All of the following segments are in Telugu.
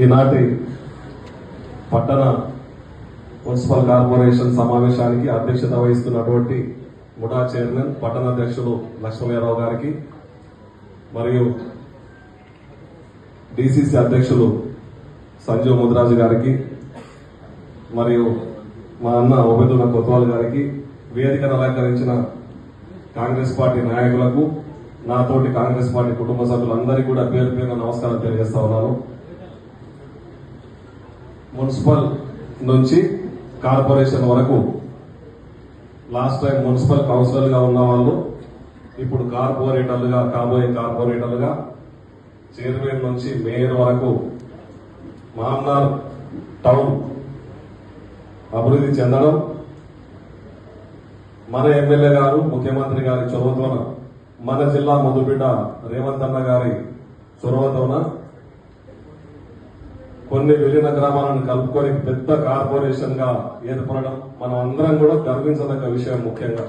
ఈనాటి పట్టణ మున్సిపల్ కార్పొరేషన్ సమావేశానికి అధ్యక్షత వహిస్తున్నటువంటి ముఠా చైర్మన్ పట్టణ అధ్యక్షులు లక్ష్మణరావు గారికి మరియు డిసిసి అధ్యక్షులు సంజీవ్ ముద్రాజు గారికి మరియు మా అన్న ఓబెదుల కొత్వాల్ గారికి వేదికను అలంకరించిన కాంగ్రెస్ పార్టీ నాయకులకు నాతోటి కాంగ్రెస్ పార్టీ కుటుంబ సభ్యులందరికీ కూడా పేరు పేరున నమస్కారం తెలియజేస్తా ఉన్నాను. మున్సిపల్ నుంచి కార్పొరేషన్ వరకు లాస్ట్ టైం మున్సిపల్ కౌన్సిలర్గా ఉన్న వాళ్ళు ఇప్పుడు కార్పొరేటర్లుగా కాబోయే కార్పొరేటర్లుగా చైర్మన్ నుంచి మేయర్ వరకు మామ్నార్ టౌన్ అభివృద్ధి చెందడం మన ఎమ్మెల్యే గారు ముఖ్యమంత్రి గారి చొరవతోన మన జిల్లా ముద్దుబిడ్డ రేవంత్ అన్న గారి చొరవతోన కొన్ని విలీన గ్రామాలను కలుపుకొని పెద్ద కార్పొరేషన్గా ఏర్పడడం మనం అందరం కూడా గర్వించదగ్గ విషయం ముఖ్యంగా.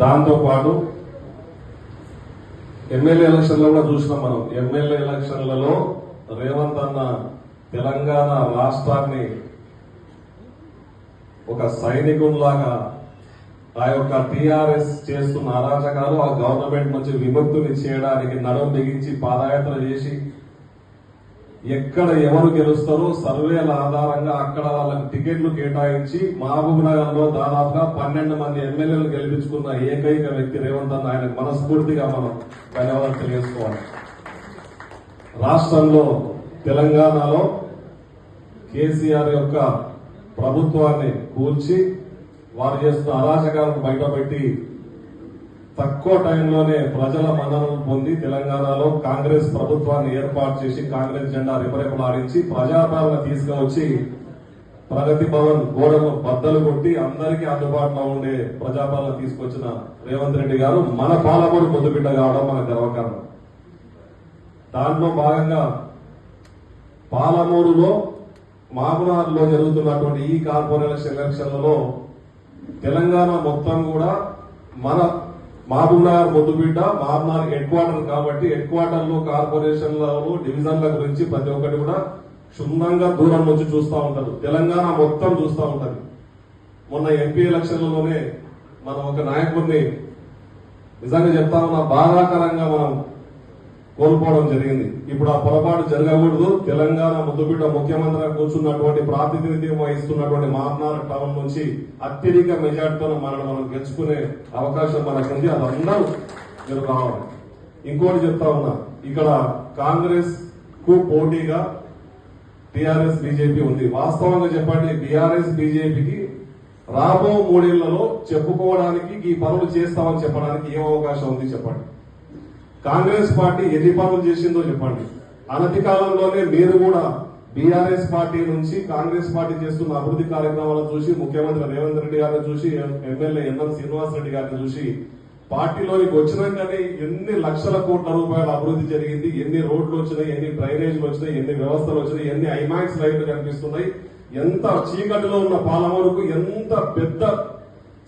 దాంతో పాటు ఎమ్మెల్యే ఎలక్షన్లో కూడా చూసినాం మనం. ఎమ్మెల్యే ఎలక్షన్లలో రేవంత్ అన్న తెలంగాణ రాష్ట్రాన్ని ఒక సైనికుల్లాగా ఆ యొక్క టిఆర్ఎస్ చేస్తున్న అరాచకాలు ఆ గవర్నమెంట్ నుంచి విముక్తుని చేయడానికి నడుం బిగించి పాదయాత్ర చేసి ఎక్కడ ఎవరు గెలుస్తారో సర్వేల ఆధారంగా అక్కడ వాళ్ళకి టికెట్లు కేటాయించి మహబూబ్ నగర్లో దాదాపుగా పన్నెండు మంది ఎమ్మెల్యేలు గెలిపించుకున్న ఏకైక వ్యక్తి రేవంత్ అన్న ఆయనకు మనస్ఫూర్తిగా మనం ధన్యవాదాలు తెలియజేసుకోవాలి. రాష్ట్రంలో తెలంగాణలో కేసీఆర్ యొక్క ప్రభుత్వాన్ని కూల్చి వారు చేస్తున్న అరాచకాలను బయటపెట్టి తక్కువ టైంలోనే ప్రజల మన్ననలు పొంది తెలంగాణలో కాంగ్రెస్ ప్రభుత్వాన్ని ఏర్పాటు చేసి కాంగ్రెస్ జెండా రిపరెపలాడించి ప్రజాపాలన తీసుకువచ్చి ప్రగతి భవన్ గోడలు బద్దలు కొట్టి అందరికీ అందుబాటులో ఉండే ప్రజాపాలన తీసుకొచ్చిన రేవంత్ రెడ్డి గారు మన పాలమూరు ముద్దుబిడ్డ కావడం మన గర్వకారణం. దాంట్లో భాగంగా పాలమూరులో మామూనార్లో జరుగుతున్నటువంటి ఈ కార్పొరేషన్ ఎలక్షన్లలో తెలంగాణ మొత్తం కూడా మన మహబూబ్నగర్ ముద్దుబిడ్డ మహబూబ్నగర్ హెడ్ క్వార్టర్ కాబట్టి హెడ్ క్వార్టర్లో కార్పొరేషన్లలో డివిజన్ల గురించి ప్రతి ఒక్కటి కూడా క్షుణ్ణంగా దూరం నుంచి చూస్తూ ఉంటారు. తెలంగాణ మొత్తం చూస్తూ ఉంటారు. మొన్న ఎంపీ ఎలక్షన్లలోనే మనం ఒక నాయకుడిని నిజంగా చెప్తా ఉన్నా. బాధాకరంగా మనం కోల్పోవడం జరిగింది. ఇప్పుడు ఆ పొరపాటు జరగకూడదు. తెలంగాణ ముద్దుబిడ్డ ముఖ్యమంత్రిగా కూర్చున్నటువంటి ప్రాతినిధ్యం వహిస్తున్నటువంటి మామనార్ టౌన్ నుంచి అత్యధిక మెజార్టీతో మనం మనం గెలుచుకునే అవకాశం మనకుంది అదందరూ మీరు కావాలి. ఇంకోటి చెప్తా ఉన్నా. ఇక్కడ కాంగ్రెస్కు పోటీగా టిఆర్ఎస్ బీజేపీ ఉంది. వాస్తవంగా చెప్పండి బీఆర్ఎస్ బీజేపీకి రాబో మూడేళ్ళలో చెప్పుకోవడానికి ఈ పనులు చేస్తామని చెప్పడానికి ఏం అవకాశం ఉంది చెప్పండి. కాంగ్రెస్ పార్టీ ఎన్ని పనులు చేసిందో చెప్పండి. అనతి కాలంలోనే మీరు కూడా బీఆర్ఎస్ పార్టీ నుంచి కాంగ్రెస్ పార్టీ చేస్తున్న అభివృద్ధి కార్యక్రమాలను చూసి ముఖ్యమంత్రి రేవంత్ రెడ్డి గారిని చూసి ఎమ్మెల్యే ఎన్ఎం శ్రీనివాస్ రెడ్డి గారిని చూసి పార్టీలోకి వచ్చినాకనే ఎన్ని లక్షల కోట్ల రూపాయల అభివృద్ధి జరిగింది ఎన్ని రోడ్లు వచ్చినాయి ఎన్ని డ్రైనేజీలు వచ్చినాయి ఎన్ని వ్యవస్థలు వచ్చినాయి ఎన్ని ఐమాక్స్ లైట్లు కనిపిస్తున్నాయి ఎంత చీకటిలో ఉన్న పాలమూరుకు ఎంత పెద్ద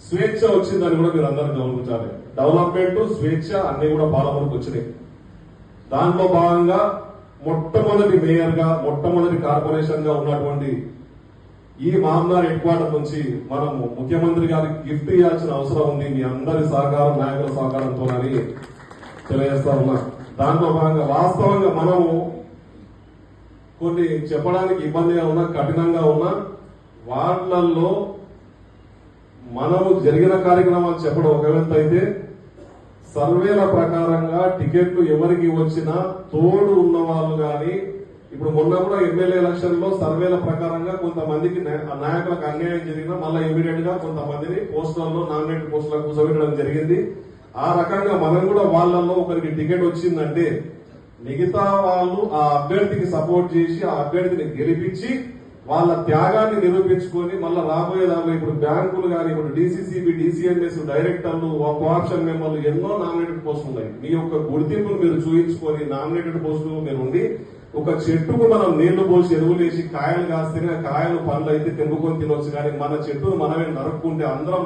స్వేచ్ఛ వచ్చిందని కూడా మీరు అందరూ గమనించాలి. డెవలప్మెంట్ స్వేచ్ఛ అన్ని కూడా పాలమూరుకు వచ్చినాయి. దాంట్లో భాగంగా మొట్టమొదటి మేయర్గా మొట్టమొదటి కార్పొరేషన్గా ఉన్నటువంటి ఈ మామనార్ హెడ్ క్వార్టర్ నుంచి మనం ముఖ్యమంత్రి గారికి గిఫ్ట్ ఇవ్వాల్సిన అవసరం ఉంది. మీ అందరి సహకారం నాయకుల సహకారంతో అని తెలియజేస్తా ఉన్నా. దాంట్లో భాగంగా వాస్తవంగా మనము కొన్ని చెప్పడానికి ఇబ్బందిగా ఉన్నా కఠినంగా ఉన్నా వార్డులలో మనము జరిగిన కార్యక్రమాలు చెప్పడం ఒక ఎత్తు అయితే సర్వేల ప్రకారంగా టికెట్లు ఎవరికి వచ్చినా తోడు ఉన్న వాళ్ళు కానీ ఇప్పుడు మొన్న కూడా ఎమ్మెల్యే ఎలక్షన్లో సర్వేల ప్రకారంగా కొంతమందికి నాయకులకు అన్యాయం జరిగినా మళ్ళీ ఇమీడియట్గా కొంతమందిని పోస్టులలో నామినేట్ పోస్టులకు కూర్చోబెట్టడం జరిగింది. ఆ రకంగా మనం కూడా వాళ్ళల్లో ఒకరికి టికెట్ వచ్చిందంటే మిగతా వాళ్ళు ఆ అభ్యర్థికి సపోర్ట్ చేసి ఆ అభ్యర్థిని గెలిపించి వాళ్ళ త్యాగాన్ని నిరూపించుకొని మళ్ళీ రాబోయే దానిలో ఇప్పుడు బ్యాంకులు కానీ ఇప్పుడు డిసిసిబి డిసిఎంఎస్ డైరెక్టర్లు కోఆప్షన్ మెంబర్లు ఎన్నో నామినేటెడ్ పోస్టులు ఉన్నాయి. మీ యొక్క గుర్తింపును మీరు చూయించుకొని నామినేటెడ్ పోస్టులు మీరు ఉండి ఒక చెట్టుకు మనం నీళ్ళు పోసి ఎరువులు వేసి కాయలు కాస్తేనే కాయలు పండ్లు అయితే తెంపుకొని తినొచ్చు. కానీ మన చెట్టును మనమే నరుక్కుంటే అందరం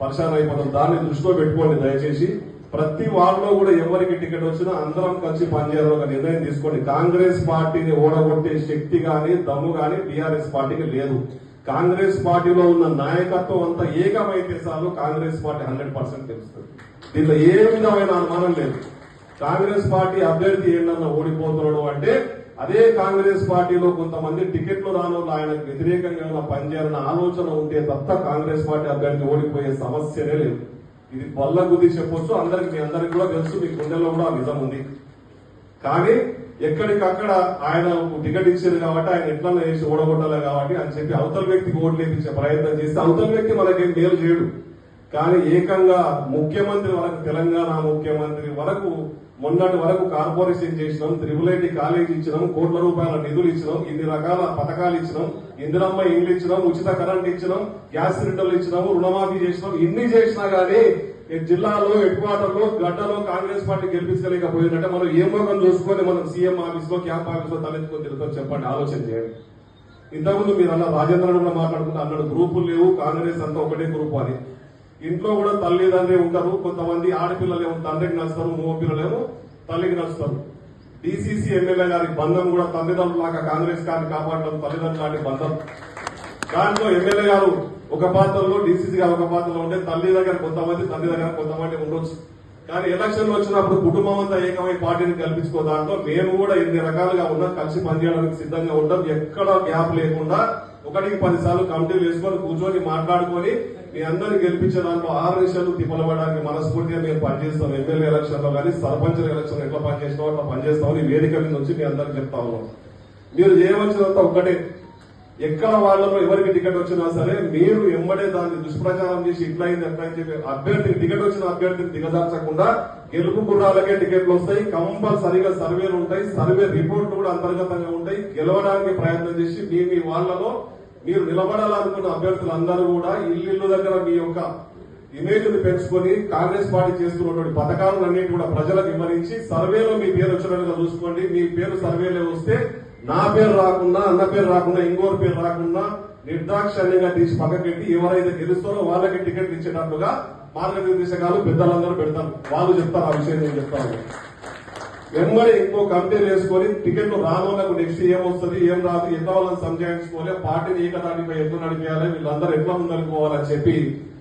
పరిశాన్ అయిపోతాం. దాన్ని దృష్టిలో పెట్టుకోండి దయచేసి. ప్రతి వార్డులో కూడా ఎవరికి టికెట్ వచ్చినా అందరం కలిసి పనిచేయాలని ఒక నిర్ణయం తీసుకోండి. కాంగ్రెస్ పార్టీని ఓడగొట్టే శక్తి కానీ దమ్ము కానీ టీఆర్ఎస్ పార్టీకి లేదు. కాంగ్రెస్ పార్టీలో ఉన్న నాయకత్వం అంతా ఏకమైతే చాలు కాంగ్రెస్ పార్టీ హండ్రెడ్ పర్సెంట్ తెలుస్తుంది దీంట్లో ఏ విధమైన అనుమానం లేదు. కాంగ్రెస్ పార్టీ అభ్యర్థి ఏంటన్నా ఓడిపోతున్నాడు అంటే అదే కాంగ్రెస్ పార్టీలో కొంతమంది టికెట్లు రాను ఆయనకు వ్యతిరేకంగా పనిచేయాలన్న ఆలోచన ఉంటే తప్ప కాంగ్రెస్ పార్టీ అభ్యర్థి ఓడిపోయే సమస్యనే లేదు. ఇది బల్ల గుద్ది చెప్పొచ్చు. అందరికి మీ అందరికి కూడా తెలుసు మీ గుండెల్లో కూడా నిజం ఉంది. కానీ ఎక్కడికక్కడ ఆయన టికెట్ ఇచ్చారు కాబట్టి ఆయన ఎట్లా వేసి ఓడగొట్టాలి కాబట్టి అని చెప్పి అవతల వ్యక్తికి ఓట్లు వేయించే ప్రయత్నం చేస్తే అవతల వ్యక్తి మనకేం మేలు చేయడు. కానీ ఏకంగా ముఖ్యమంత్రి వరకు తెలంగాణ ముఖ్యమంత్రి వరకు మొన్నటి వరకు కార్పొరేషన్ చేసినాం త్రిబుల్ ఐటీ కాలేజ్ ఇచ్చినాం కోట్ల రూపాయల నిధులు ఇచ్చినాం ఇన్ని రకాల పథకాలు ఇచ్చినాం ఇందిరమ్మ ఇండ్లు ఇచ్చినాం ఉచిత కరెంట్ ఇచ్చినాం గ్యాస్ సిలిండర్లు ఇచ్చినాము రుణమాఫీ చేసినాం ఇన్ని చేసినా గానీ జిల్లాలో హెడ్ క్వార్టర్లో గడ్డలో కాంగ్రెస్ పార్టీ గెలిపించలేకపోయిందంటే మనం ఏ మొగం చూసుకొని మనం సీఎం ఆఫీస్లో క్యాంప్ ఆఫీస్లో తలెత్తుకొని తిరుగుతాం చెప్పండి ఆలోచన చేయండి. ఇంతకుముందు మీరు అన్న రాజేంద్ర కూడా మాట్లాడుకుంటే అన్నాడు గ్రూపులు లేవు కాంగ్రెస్ అంతా ఒకటే గ్రూప్ అని. ఇంట్లో కూడా తల్లిదండ్రి ఉంటారు కొంతమంది ఆడపిల్లలు ఏమో తండ్రికి నడుస్తారు మూగ పిల్లలేమో తల్లికి నడుస్తారు. డిసిసి ఎమ్మెల్యే గారి బంధం కూడా తల్లిదండ్రులాగా కాంగ్రెస్ గారిని కాపాడడం తల్లిదండ్రుల లాంటి బంధం. దాంట్లో ఎమ్మెల్యే గారు ఒక పాత్రలో డిసిసి గారు ఒక పాత్రలో ఉంటే తల్లి దగ్గర కొంతమంది తండ్రి దగ్గర కొంతమంది ఉండొచ్చు. కానీ ఎలక్షన్ వచ్చినప్పుడు కుటుంబం అంతా ఏకమై పార్టీని కల్పించుకో దాంట్లో మేము కూడా ఎన్ని రకాలుగా ఉన్నాం కలిసి పనిచేయడానికి సిద్ధంగా ఉంటాం. ఎక్కడ గ్యాప్ లేకుండా ఒకటికి పది సార్లు కమిటీలు వేసుకొని కూర్చొని మాట్లాడుకొని మీ అందరిని గెలిపించే దాంట్లో ఆరు విషయాలు తిప్పలబడడానికి మనస్ఫూర్తిగా మేము పనిచేస్తాం ఎమ్మెల్యే ఎలక్షన్లో కానీ సర్పంచ్ ఎలక్షన్ ఎట్లా పనిచేస్తామో అట్లా పనిచేస్తామని వేదిక మీద నుంచి మీ అందరికి చెప్తా ఉన్నాం. మీరు చేయవలసినంత ఒక్కటే. ఎక్కడ వాళ్ళలో ఎవరికి టికెట్ వచ్చినా సరే మీరు ఎమ్మడే దాన్ని దుష్ప్రచారం చేసి ఇట్లా అయింది ఎట్లా అని చెప్పి అభ్యర్థికి టికెట్ వచ్చిన అభ్యర్థిని దిగదార్చకుండా గెలుపు గుర్రాలకే టికెట్లు వస్తాయి. కంపల్సరిగా సర్వేలు ఉంటాయి. సర్వే రిపోర్ట్లు కూడా అంతర్గతంగా ఉంటాయి. గెలవడానికి ప్రయత్నం చేసి మీ మీ వాళ్ళలో మీరు నిలబడాలనుకున్న అభ్యర్థులు అందరూ కూడా ఇల్లు దగ్గర మీ యొక్క ఇమేజ్ని పెంచుకొని కాంగ్రెస్ పార్టీ చేస్తున్నటువంటి పథకాలన్నీ కూడా ప్రజలకు వివరించి సర్వేలో మీ పేరు వచ్చినట్టుగా చూసుకోండి. మీ పేరు సర్వేలో వస్తే నా పేరు రాకుండా అన్న పేరు రాకుండా ఇంకోరు పేరు రాకుండా నిర్దాక్షణ్యంగా తీసి పక్కకెట్టి ఎవరైతే గెలుస్తారో వాళ్ళకి టికెట్ ఇచ్చేటట్టుగా మార్గనిర్దేశకాలు పెద్దలందరూ పెడతారు. వాళ్ళు చెప్తారు ఆ విషయం నేను చెప్తాను. వెంబడి ఇంకో కంపెనీలు వేసుకొని టికెట్లు రానోళ్ళకు నెక్స్ట్ ఏమొస్తుంది ఏం రాదు ఎంత వాళ్ళని సంజాయించుకోలే పార్టీని ఏకదాటిపై ఎందుకు నడిపేయాలి వీళ్ళందరూ ఎట్లా ముందరుకోవాలని చెప్పి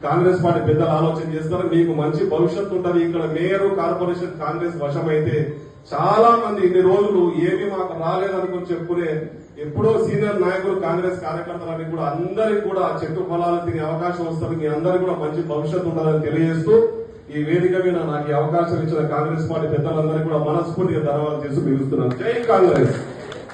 కాంగ్రెస్ పార్టీ పెద్దలు ఆలోచన చేస్తారు. మీకు మంచి భవిష్యత్తు ఉంటది. ఇక్కడ మేయర్ కార్పొరేషన్ కాంగ్రెస్ వశమైతే చాలా మంది ఇన్ని రోజులు ఏమి మాకు రాలేదనుకుని చెప్పుకునే ఎప్పుడో సీనియర్ నాయకులు కాంగ్రెస్ కార్యకర్తలని కూడా అందరికి కూడా చెట్టు ఫలాలు తినే అవకాశం వస్తుంది. మీ అందరికి కూడా మంచి భవిష్యత్తు ఉండాలని తెలియజేస్తూ ఈ వేదిక మీద నాకు ఈ అవకాశం ఇచ్చిన కాంగ్రెస్ పార్టీ పెద్దలందరికీ కూడా మనస్ఫూర్తిగా ధన్యవాదాలు చేసి పిలుస్తున్నాను జై కాంగ్రెస్!